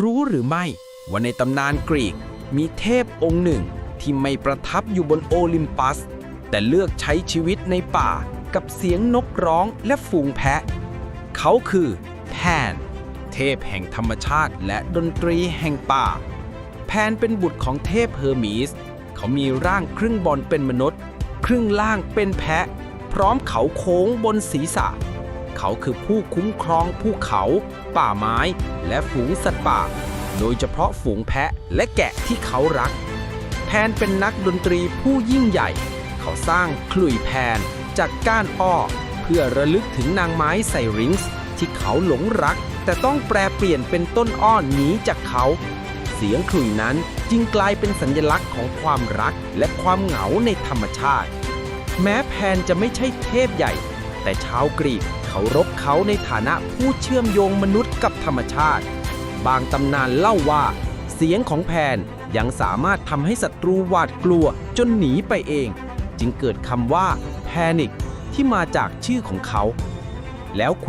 รู้หรือไม่ว่าในตำนานกรีกมีเทพองค์หนึ่งที่ไม่ประทับอยู่บนโอลิมปัส แต่เลือกใช้ชีวิตในป่ากับเสียงนกร้องและฝูงแพะ เขาคือแพน เทพแห่งธรรมชาติและดนตรีแห่งป่า แพนเป็นบุตรของเทพเฮอร์มีส เขามีร่างครึ่งบอลเป็นมนุษย์ ครึ่งล่างเป็นแพะ พร้อมเขาโค้งบนศีรษะ เขาคือผู้คุ้มครองภูเขา ป่าไม้ และฝูงสัตว์ป่า โดยเฉพาะฝูงแพะและแกะที่เขารัก แพนเป็นนักดนตรีผู้ยิ่งใหญ่ เขาสร้างขลุ่ยแพนจากก้านอ้อ เพื่อระลึกถึงนางไม้ไซริงส์ที่เขาหลงรัก แต่ต้องแปลเปลี่ยนเป็นต้นอ้อหนีจากเขา เสียงขลุ่ยนั้นจึงกลายเป็นสัญลักษณ์ของความรักและความเหงาในธรรมชาติ แม้แพนจะไม่ใช่เทพใหญ่ แต่ชาวกรีก เคารพเขาในฐานะผู้เชื่อมโยงมนุษย์กับธรรมชาติ บางตำนานเล่าว่า เสียงของแพนยังสามารถทำให้ศัตรูหวาดกลัวจนหนีไปเอง จึงเกิดคำว่า แพนิกที่มาจากชื่อของเขา แล้วคุณ